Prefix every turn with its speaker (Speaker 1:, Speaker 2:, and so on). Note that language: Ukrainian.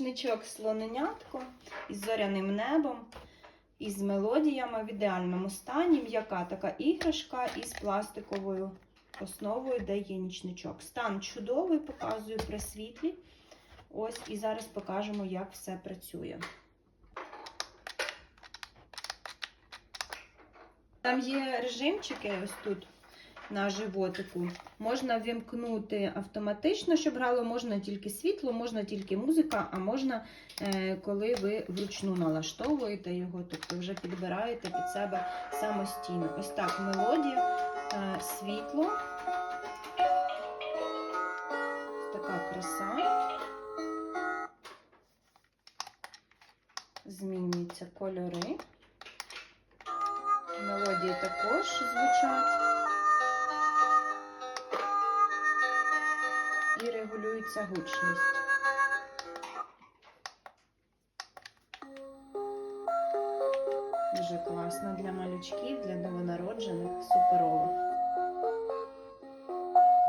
Speaker 1: Нічник слоненятко із зоряним небом, із мелодіями в ідеальному стані. М'яка така іграшка із пластиковою основою, де є нічничок. Стан чудовий, показую при світлі. Ось і зараз покажемо, як все працює. Там є режимчики ось тут на животику. Можна вімкнути автоматично, щоб грало, можна тільки світло, можна тільки музика, а можна, е, коли ви вручну налаштовуєте його, тобто вже підбираєте під себе самостійно. Ось так мелодія, е, світло. Така краса. Змінюються кольори. Мелодії також звучать. І регулюється гучність. Дуже класно для малючків, для новонароджених, суперово.